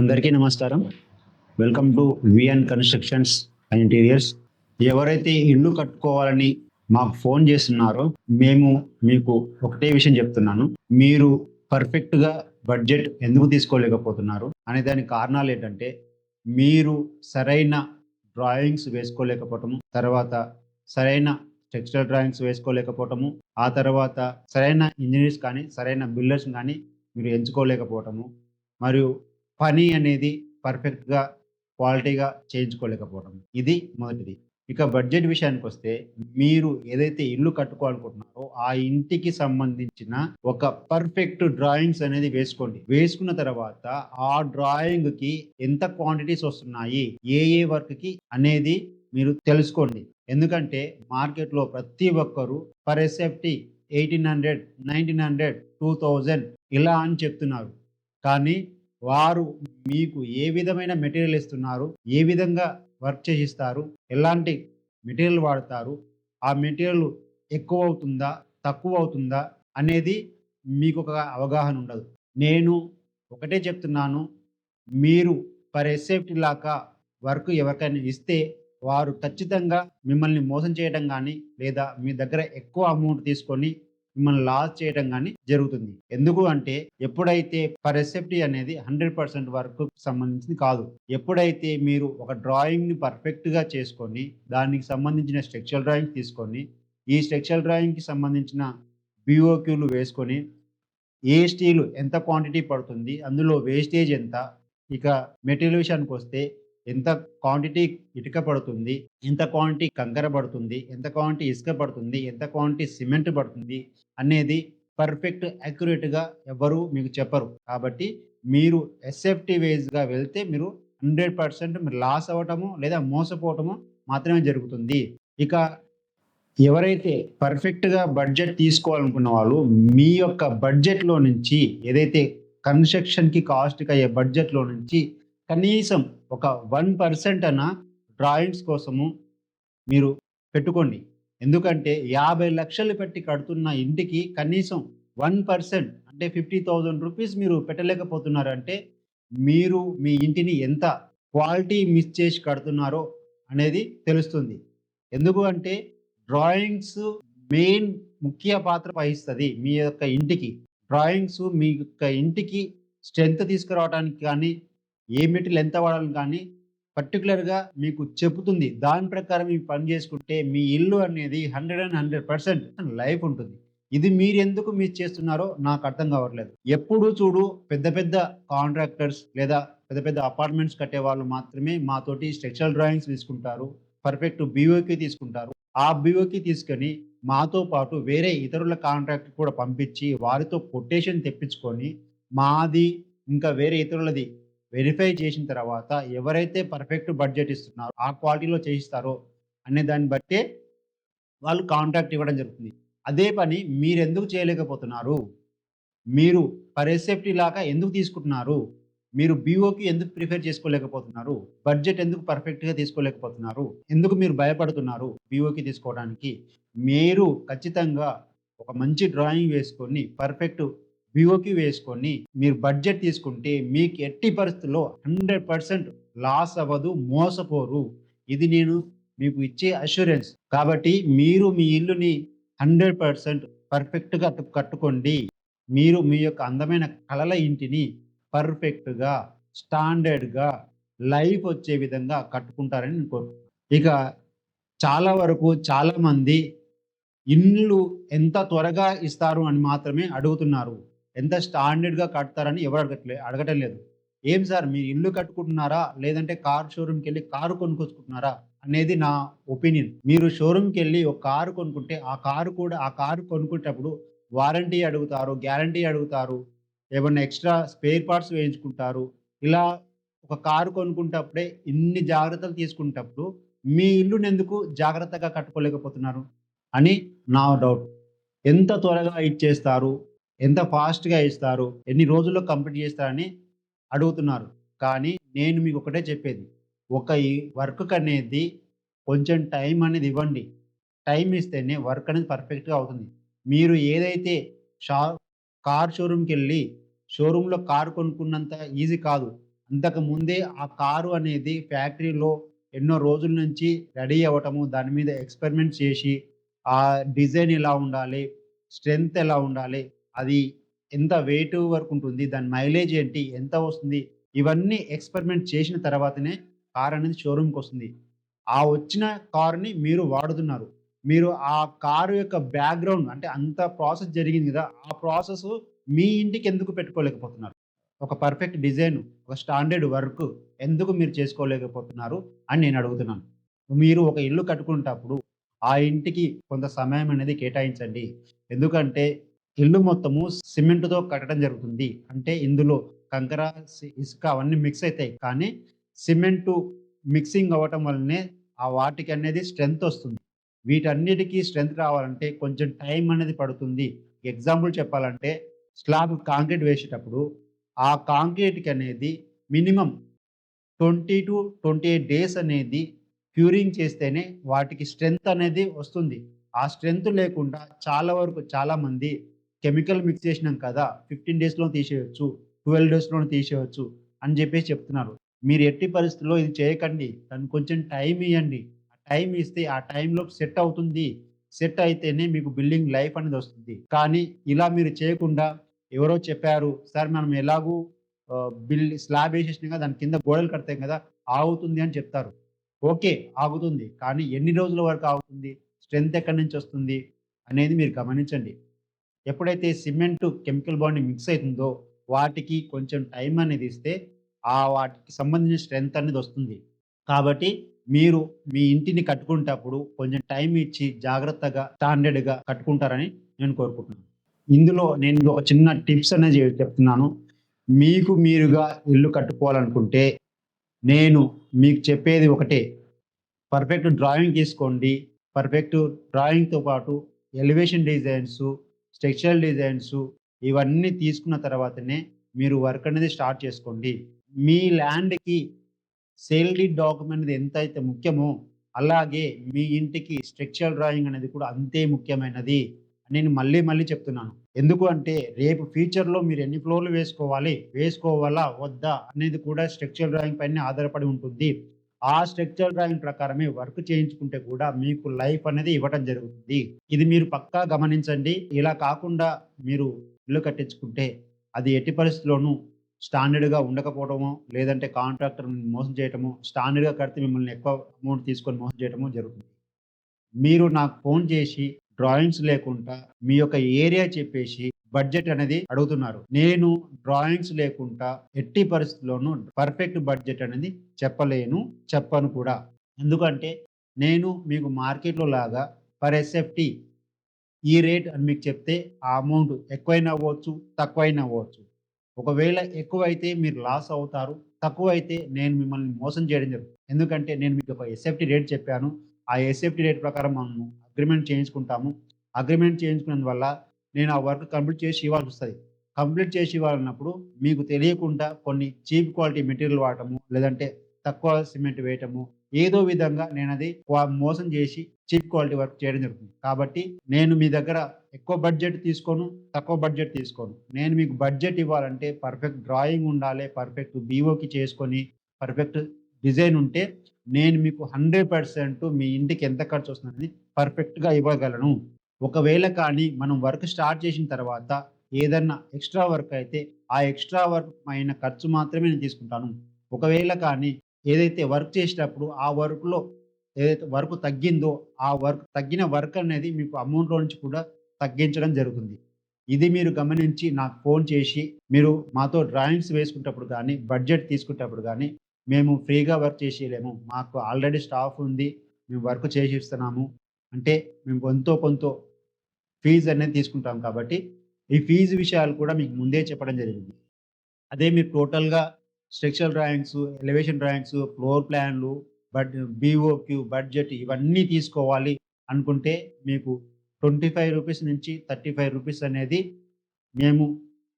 అందరికీ నమస్కారం. Welcome to VN constructions and interiors ఎవరైతే ఇల్లు కట్టుకోవాలని మాకు ఫోన్ చేస్తున్నారో మేము మీకు ఒకటే విషయం చెప్తున్నాను. మీరు పర్ఫెక్ట్గా బడ్జెట్ ఎందుకు తీసుకోలేకపోతున్నారు అనే దానికి కారణాలు ఏంటంటే మీరు సరైన డ్రాయింగ్స్ వేసుకోలేకపోవటము తర్వాత సరైన టెక్స్టైల్ డ్రాయింగ్స్ వేసుకోలేకపోవటము ఆ తర్వాత సరైన ఇంజనీర్స్ కానీ సరైన బిల్డర్స్ కానీ మీరు ఎంచుకోలేకపోవటము మరియు పని అనేది పర్ఫెక్ట్గా క్వాలిటీగా చేయించుకోలేకపోవడం. ఇది మొదటిది. ఇక బడ్జెట్ విషయానికి వస్తే మీరు ఏదైతే ఇల్లు కట్టుకోవాలనుకుంటున్నారో ఆ ఇంటికి సంబంధించిన ఒక పర్ఫెక్ట్ డ్రాయింగ్స్ అనేది వేసుకోండి. వేసుకున్న తర్వాత ఆ డ్రాయింగ్కి ఎంత క్వాంటిటీస్ వస్తున్నాయి ఏ ఏ వర్క్కి అనేది మీరు తెలుసుకోండి. ఎందుకంటే మార్కెట్లో ప్రతి ఒక్కరు per SFT eighteen hundred nineteen hundred two thousand ఇలా అని చెప్తున్నారు. కానీ వారు మీకు ఏ విధమైన మెటీరియల్ ఇస్తున్నారు ఏ విధంగా వర్క్ చేసిస్తారు ఎలాంటి మెటీరియల్ వాడతారు ఆ మెటీరియల్ ఎక్కువ అవుతుందా తక్కువ అవుతుందా అనేది మీకు ఒక అవగాహన ఉండదు. నేను ఒకటే చెప్తున్నాను మీరు పర్ ఎస్సేఫ్టీ లాగా వర్క్ ఎవరికైనా ఇస్తే వారు ఖచ్చితంగా మిమ్మల్ని మోసం చేయడం కానీ లేదా మీ దగ్గర ఎక్కువ అమౌంట్ తీసుకొని మిమ్మల్ని లాస్ చేయడం కానీ జరుగుతుంది. ఎందుకు అంటే ఎప్పుడైతే పర్సెప్టీ అనేది హండ్రెడ్ పర్సెంట్ వరకు సంబంధించింది కాదు. ఎప్పుడైతే మీరు ఒక డ్రాయింగ్ని పర్ఫెక్ట్గా చేసుకొని దానికి సంబంధించిన స్ట్రక్చరల్ డ్రాయింగ్ తీసుకొని ఈ స్ట్రక్చరల్ డ్రాయింగ్కి సంబంధించిన బిఓక్యూలు వేసుకొని ఏ స్టీలు ఎంత క్వాంటిటీ పడుతుంది అందులో వేస్టేజ్ ఎంత ఇక మెటీరియల్ విషయానికి వస్తే ఎంత క్వాంటిటీ ఇటుక పడుతుంది ఎంత క్వాంటిటీ కంకర పడుతుంది ఎంత క్వాంటిటీ ఇసుక పడుతుంది ఎంత క్వాంటిటీ సిమెంట్ పడుతుంది అనేది పర్ఫెక్ట్ యాక్యురేట్గా ఎవరు మీకు చెప్పరు. కాబట్టి మీరు ఎస్ఎఫ్టీ వేజ్గా వెళ్తే మీరు హండ్రెడ్ పర్సెంట్ మీరు లాస్ అవ్వటము లేదా మోసపోవటము మాత్రమే జరుగుతుంది. ఇక ఎవరైతే పర్ఫెక్ట్గా బడ్జెట్ తీసుకోవాలనుకున్న వాళ్ళు మీ యొక్క బడ్జెట్లో నుంచి ఏదైతే కన్స్ట్రక్షన్కి కాస్ట్కి అయ్యే బడ్జెట్లో నుంచి కనీసం ఒక వన్ పర్సెంట్ అన్న డ్రాయింగ్స్ కోసము మీరు పెట్టుకోండి. ఎందుకంటే యాభై లక్షలు పెట్టి కడుతున్న ఇంటికి కనీసం వన్ పర్సెంట్ అంటే ఫిఫ్టీ థౌజండ్ రూపీస్ మీరు పెట్టలేకపోతున్నారంటే మీరు మీ ఇంటిని ఎంత క్వాలిటీ మిస్ చేసి కడుతున్నారో అనేది తెలుస్తుంది. ఎందుకు అంటే డ్రాయింగ్స్ మెయిన్ ముఖ్య పాత్ర వహిస్తుంది మీ యొక్క ఇంటికి. డ్రాయింగ్స్ మీ యొక్క ఇంటికి స్ట్రెంగ్త్ తీసుకురావడానికి కానీ ఏ మెటీరియల్ ఎంత వాడాలని కానీ పర్టికులర్గా మీకు చెబుతుంది. దాని ప్రకారం మీ పని చేసుకుంటే మీ ఇల్లు అనేది hundred and hundred percent life ఉంటుంది. ఇది మీరు ఎందుకు మీరు చేస్తున్నారో నాకు అర్థం కావట్లేదు. ఎప్పుడు చూడు పెద్ద పెద్ద కాంట్రాక్టర్స్ లేదా పెద్ద పెద్ద అపార్ట్మెంట్స్ కట్టే వాళ్ళు మాత్రమే మాతోటి స్ట్రక్చరల్ డ్రాయింగ్స్ తీసుకుంటారు. పర్ఫెక్ట్ బీఓకి తీసుకుంటారు. ఆ బీఓకి తీసుకొని మాతో పాటు వేరే ఇతరుల కాంట్రాక్ట్ కూడా పంపించి వారితో కొటేషన్ తెప్పించుకొని మాది ఇంకా వేరే ఇతరులది వెరిఫై చేసిన తర్వాత ఎవరైతే పర్ఫెక్ట్ బడ్జెట్ ఇస్తున్నారో ఆ క్వాలిటీలో చేయిస్తారో అనే దాన్ని బట్టే వాళ్ళు కాంట్రాక్ట్ ఇవ్వడం జరుగుతుంది. అదే పని మీరు ఎందుకు చేయలేకపోతున్నారు? మీరు పర్ లాగా ఎందుకు తీసుకుంటున్నారు? మీరు బీఓకి ఎందుకు ప్రిఫర్ చేసుకోలేకపోతున్నారు? బడ్జెట్ ఎందుకు పర్ఫెక్ట్గా తీసుకోలేకపోతున్నారు? ఎందుకు మీరు భయపడుతున్నారు బీఓకి తీసుకోవడానికి? మీరు ఖచ్చితంగా ఒక మంచి డ్రాయింగ్ వేసుకొని పర్ఫెక్ట్ వివోకి వేసుకొని మీరు బడ్జెట్ తీసుకుంటే మీకు ఎట్టి పరిస్థితుల్లో హండ్రెడ్ పర్సెంట్ లాస్ అవ్వదు మోసపోరు. ఇది నేను మీకు ఇచ్చే అష్యూరెన్స్ కాబట్టి మీరు మీ ఇల్లుని హండ్రెడ్ పర్సెంట్ పర్ఫెక్ట్గా కట్టుకోండి. మీరు మీ యొక్క అందమైన కళల ఇంటిని పర్ఫెక్ట్గా స్టాండర్డ్గా లైఫ్ వచ్చే విధంగా కట్టుకుంటారని నేను కోరుకుంటున్నాను. ఇక చాలా వరకు చాలామంది ఇల్లు ఎంత త్వరగా ఇస్తారు అని మాత్రమే అడుగుతున్నారు. ఎంత స్టాండర్డ్గా కడతారని ఎవరు అడగట్లే అడగటం లేదు ఏం సార్ మీరు ఇల్లు కట్టుకుంటున్నారా? లేదంటే కార్ షోరూమ్కి వెళ్ళి కారు కొనుక్కొచ్చుకుంటున్నారా? అనేది నా ఒపీనియన్. మీరు షోరూమ్కి వెళ్ళి ఒక కారు కొనుక్కుంటే ఆ కారు కూడా ఆ కారు కొనుక్కునేటప్పుడు వారంటీ అడుగుతారు గ్యారంటీ అడుగుతారు ఏమన్నా ఎక్స్ట్రా స్పేర్ పార్ట్స్ వేయించుకుంటారు. ఇలా ఒక కారు కొనుక్కుంటప్పుడే ఇన్ని జాగ్రత్తలు తీసుకునేటప్పుడు మీ ఇల్లుని ఎందుకు జాగ్రత్తగా కట్టుకోలేకపోతున్నారు అని నా డౌట్. ఎంత త్వరగా ఇచ్చేస్తారు? ఎంత ఫాస్ట్గా ఇస్తారు ఎన్ని రోజుల్లో కంప్లీట్ చేస్తారని అడుగుతున్నారు. కానీ నేను మీకు ఒకటే చెప్పేది. ఒక ఈ వర్క్ అనేది కొంచెం టైం అనేది ఇవ్వండి. టైం ఇస్తేనే వర్క్ అనేది పర్ఫెక్ట్గా అవుతుంది. మీరు ఏదైతే షా కార్ షోరూమ్కి వెళ్ళి షోరూంలో కార్ కొనుక్కున్నంత ఈజీ కాదు. అంతకు ముందే ఆ కారు అనేది ఫ్యాక్టరీలో ఎన్నో రోజుల నుంచి రెడీ అవ్వటము దాని మీద ఎక్స్పెరిమెంట్ చేసి ఆ డిజైన్ ఎలా ఉండాలి స్ట్రెంగ్త్ ఎలా ఉండాలి అది ఎంత వెయిట్ వరకు ఉంటుంది దాని మైలేజ్ ఏంటి ఎంత వస్తుంది ఇవన్నీ ఎక్స్పెరిమెంట్ చేసిన తర్వాతనే కార్ అనేది షోరూమ్కి వస్తుంది. ఆ వచ్చిన కార్ని మీరు వాడుతున్నారు. మీరు ఆ కారు యొక్క బ్యాక్గ్రౌండ్ అంటే అంత ప్రాసెస్ జరిగింది కదా ఆ ప్రాసెస్ మీ ఇంటికి ఎందుకు పెట్టుకోలేకపోతున్నారు? ఒక పర్ఫెక్ట్ డిజైన్ ఒక స్టాండర్డ్ వర్క్ ఎందుకు మీరు చేసుకోలేకపోతున్నారు అని నేను అడుగుతున్నాను. మీరు ఒక ఇల్లు కట్టుకునేటప్పుడు ఆ ఇంటికి కొంత సమయం అనేది కేటాయించండి. ఎందుకంటే ఇల్లు మొత్తము సిమెంట్తో కట్టడం జరుగుతుంది. అంటే ఇందులో కంకర ఇసుక అవన్నీ మిక్స్ అవుతాయి కానీ సిమెంటు మిక్సింగ్ అవ్వటం వల్లనే ఆ వాటికి అనేది స్ట్రెంగ్త్ వస్తుంది. వీటన్నిటికీ స్ట్రెంగ్త్ రావాలంటే కొంచెం టైం అనేది పడుతుంది. ఎగ్జాంపుల్ చెప్పాలంటే స్లాబ్ కాంక్రీట్ వేసేటప్పుడు ఆ కాంక్రీట్కి అనేది minimum twenty to twenty eight days అనేది క్యూరింగ్ చేస్తేనే వాటికి స్ట్రెంగ్త్ అనేది వస్తుంది. ఆ స్ట్రెంగ్త్ లేకుండా చాలా వరకు చాలామంది కెమికల్ మిక్స్ చేసినాం కదా ఫిఫ్టీన్ డేస్లో తీసేయచ్చు ట్వెల్వ్ డేస్లో తీసేయచ్చు అని చెప్పేసి చెప్తున్నారు. మీరు ఎట్టి పరిస్థితుల్లో ఇది చేయకండి. దానికి కొంచెం టైం ఇవ్వండి ఆ టైం ఇస్తే ఆ టైంలో సెట్ అవుతుంది. సెట్ అయితేనే మీకు బిల్డింగ్ లైఫ్ అనేది వస్తుంది. కానీ ఇలా మీరు చేయకుండా ఎవరో చెప్పారు సార్ మనం ఎలాగూ బిల్ స్లాబ్ వేసేసినాక దాని కింద గోడలు కడతాం కదా ఆగుతుంది అని చెప్తారు. ఓకే ఆగుతుంది. కానీ ఎన్ని రోజుల వరకు ఆగుతుంది? స్ట్రెంత్ ఎక్కడి నుంచి వస్తుంది? అనేది మీరు గమనించండి. ఎప్పుడైతే సిమెంట్ కెమికల్ బాండ్ మిక్స్ అవుతుందో వాటికి కొంచెం టైం అనేది ఇస్తే ఆ వాటికి సంబంధించిన స్ట్రెంత్ అనేది వస్తుంది. కాబట్టి మీరు మీ ఇంటిని కట్టుకునేటప్పుడు కొంచెం టైం ఇచ్చి జాగ్రత్తగా స్టాండర్డ్గా కట్టుకుంటారని నేను కోరుకుంటున్నాను. ఇందులో నేను ఒక చిన్న టిప్స్ అనేది చెప్తున్నాను. మీకు మీరుగా ఇల్లు కట్టుకోవాలనుకుంటే నేను మీకు చెప్పేది ఒకటే. పర్ఫెక్ట్ డ్రాయింగ్ తీసుకోండి. పర్ఫెక్ట్ డ్రాయింగ్తో పాటు ఎలివేషన్ డిజైన్స్ స్ట్రక్చరల్ డిజైన్స్ ఇవన్నీ తీసుకున్న తర్వాతనే మీరు వర్క్ అనేది స్టార్ట్ చేసుకోండి. మీ ల్యాండ్కి సేల్ డాక్యుమెంట్ అనేది ఎంత అయితే ముఖ్యమో అలాగే మీ ఇంటికి స్ట్రక్చరల్ డ్రాయింగ్ అనేది కూడా అంతే ముఖ్యమైనది నేను మళ్ళీ మళ్ళీ చెప్తున్నాను. ఎందుకు అంటే రేపు ఫ్యూచర్లో మీరు ఎన్ని ఫ్లోర్లు వేసుకోవాలి వేసుకోవాలా వద్దా అనేది కూడా స్ట్రక్చరల్ డ్రాయింగ్ పైన ఆధారపడి ఉంటుంది. ఆ స్ట్రక్చర్ డ్రాయింగ్ ప్రకారమే వర్క్ చేయించుకుంటే కూడా మీకు లైఫ్ అనేది ఇవ్వడం జరుగుతుంది. ఇది మీరు పక్కా గమనించండి. ఇలా కాకుండా మీరు ఇల్లు కట్టించుకుంటే అది ఎట్టి పరిస్థితుల్లోనూ స్టాండర్డ్గా ఉండకపోవడమో లేదంటే కాంట్రాక్టర్ మోసం చేయటము స్టాండర్డ్గా కడితే మిమ్మల్ని ఎక్కువ అమౌంట్ తీసుకొని మోసం చేయటము జరుగుతుంది. మీరు నాకు ఫోన్ చేసి డ్రాయింగ్స్ లేకుండా మీ యొక్క ఏరియా చెప్పేసి బడ్జెట్ అనేది అడుగుతున్నారు. నేను డ్రాయింగ్స్ లేకుండా ఎట్టి పరిస్థితుల్లోనూ పర్ఫెక్ట్ బడ్జెట్ అనేది చెప్పలేను చెప్పను కూడా. ఎందుకంటే నేను మీకు మార్కెట్లో లాగా పర్ ఎస్ఎఫ్టీ ఈ రేట్ అని మీకు చెప్తే ఆ అమౌంట్ ఎక్కువైనా అవ్వచ్చు తక్కువైనా అవ్వచ్చు. ఒకవేళ ఎక్కువైతే మీరు లాస్ అవుతారు తక్కువైతే నేను మిమ్మల్ని మోసం చేయడం జరుగుతుంది. ఎందుకంటే నేను మీకు ఒక ఎస్ఎఫ్టీ రేట్ చెప్పాను. ఆ ఎస్ఎఫ్టీ రేట్ ప్రకారం మనము అగ్రిమెంట్ చేయించుకుంటాము. అగ్రిమెంట్ చేయించుకున్నందువల్ల నేను ఆ వర్క్ కంప్లీట్ చేసి ఇవ్వాల్సి వస్తుంది. కంప్లీట్ చేసి ఇవ్వాలన్నప్పుడు మీకు తెలియకుండా కొన్ని చీప్ క్వాలిటీ మెటీరియల్ వాడటము లేదంటే తక్కువ సిమెంట్ వేయటము ఏదో విధంగా నేను అది మోసం చేసి చీప్ క్వాలిటీ వర్క్ చేయడం జరుగుతుంది. కాబట్టి నేను మీ దగ్గర ఎక్కువ బడ్జెట్ తీసుకోను తక్కువ బడ్జెట్ తీసుకోను. నేను మీకు బడ్జెట్ ఇవ్వాలంటే పర్ఫెక్ట్ డ్రాయింగ్ ఉండాలి పర్ఫెక్ట్ బీఓకి చేసుకొని పర్ఫెక్ట్ డిజైన్ ఉంటే నేను మీకు హండ్రెడ్ పర్సెంట్ మీ ఇంటికి ఎంత ఖర్చు వస్తుందని పర్ఫెక్ట్గా ఇవ్వగలను. ఒకవేళ కానీ మనం వర్క్ స్టార్ట్ చేసిన తర్వాత ఏదన్నా ఎక్స్ట్రా వర్క్ అయితే ఆ ఎక్స్ట్రా వర్క్ అయిన ఖర్చు మాత్రమే నేను తీసుకుంటాను. ఒకవేళ కానీ ఏదైతే వర్క్ చేసేటప్పుడు ఆ వర్క్లో ఏదైతే వర్క్ తగ్గిందో ఆ వర్క్ తగ్గిన వర్క్ అనేది మీకు అమౌంట్లో నుంచి కూడా తగ్గించడం జరుగుతుంది. ఇది మీరు గమనించి నాకు ఫోన్ చేసి మీరు మాతో డ్రాయింగ్స్ వేసుకునేటప్పుడు కానీ బడ్జెట్ తీసుకునేటప్పుడు కానీ మేము ఫ్రీగా వర్క్ చేసేయలేము. మాకు ఆల్రెడీ స్టాఫ్ ఉంది. మేము వర్క్ చేసి ఇస్తున్నాము అంటే మేము ఎంతో కొంత ఫీజు అనేది తీసుకుంటాం కాబట్టి ఈ ఫీజు విషయాలు కూడా మీకు ముందే చెప్పడం జరిగింది. అదే మీరు టోటల్గా structural drawings elevation drawings floor ప్లాన్లు బడ్ బీఓక్యూ బడ్జెట్ ఇవన్నీ తీసుకోవాలి అనుకుంటే మీకు ట్వంటీ ఫైవ్ రూపీస్ నుంచి థర్టీ ఫైవ్ రూపీస్ అనేది మేము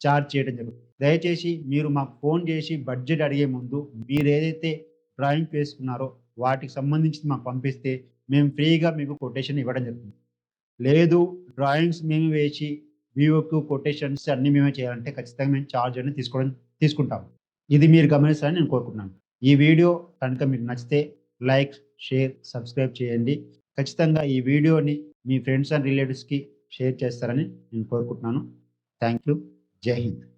ఛార్జ్ చేయడం జరుగుతుంది. దయచేసి మీరు మాకు ఫోన్ చేసి బడ్జెట్ అడిగే ముందు మీరు ఏదైతే డ్రాయింగ్ వేసుకున్నారో వాటికి సంబంధించి మాకు పంపిస్తే మేము ఫ్రీగా మీకు కొటేషన్ ఇవ్వడం జరుగుతుంది. లేదు డ్రాయింగ్స్ మేము వేసి వివోకు కొటేషన్స్ అన్నీ మేమే చేయాలంటే ఖచ్చితంగా మేము ఛార్జ్ అనేది తీసుకోవడం తీసుకుంటాం ఇది మీరు గమనిస్తారని నేను కోరుకుంటున్నాను. ఈ వీడియో కనుక మీకు నచ్చితే లైక్ షేర్ సబ్స్క్రైబ్ చేయండి. ఖచ్చితంగా ఈ వీడియోని మీ ఫ్రెండ్స్ అండ్ రిలేటివ్స్కి షేర్ చేస్తారని నేను కోరుకుంటున్నాను. థ్యాంక్ యూ జై హింద్.